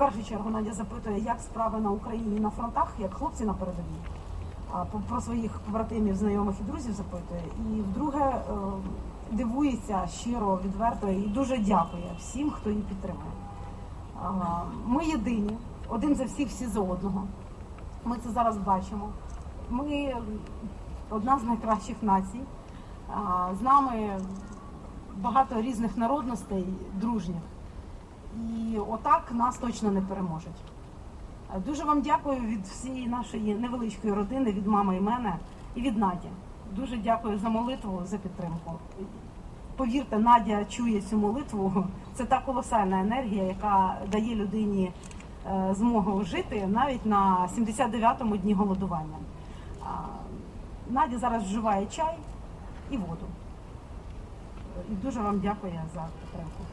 першу чергу Надя запитує, як справи на Україні на фронтах, як хлопці на передовій. Про своїх побратимів, знайомих і друзів запитує. І вдруге е, дивується щиро, відверто і дуже дякує всім, хто її підтримує. Ми єдині, один за всіх, всі за одного. Ми це зараз бачимо. Ми одна з найкращих націй. З нами багато різних народностей, дружніх. І отак нас точно не переможуть. Е, Дуже вам дякую від всієї нашої невеличкої родини, від мами і мене і від Наді. Дуже дякую за молитву, за підтримку. Повірте, Надя чує цю молитву. Це та колосальна енергія, яка дає людині е, змогу жити навіть на 79-му дні голодування. Надя зараз вживає чай і воду. І дуже вам дякую за підтримку.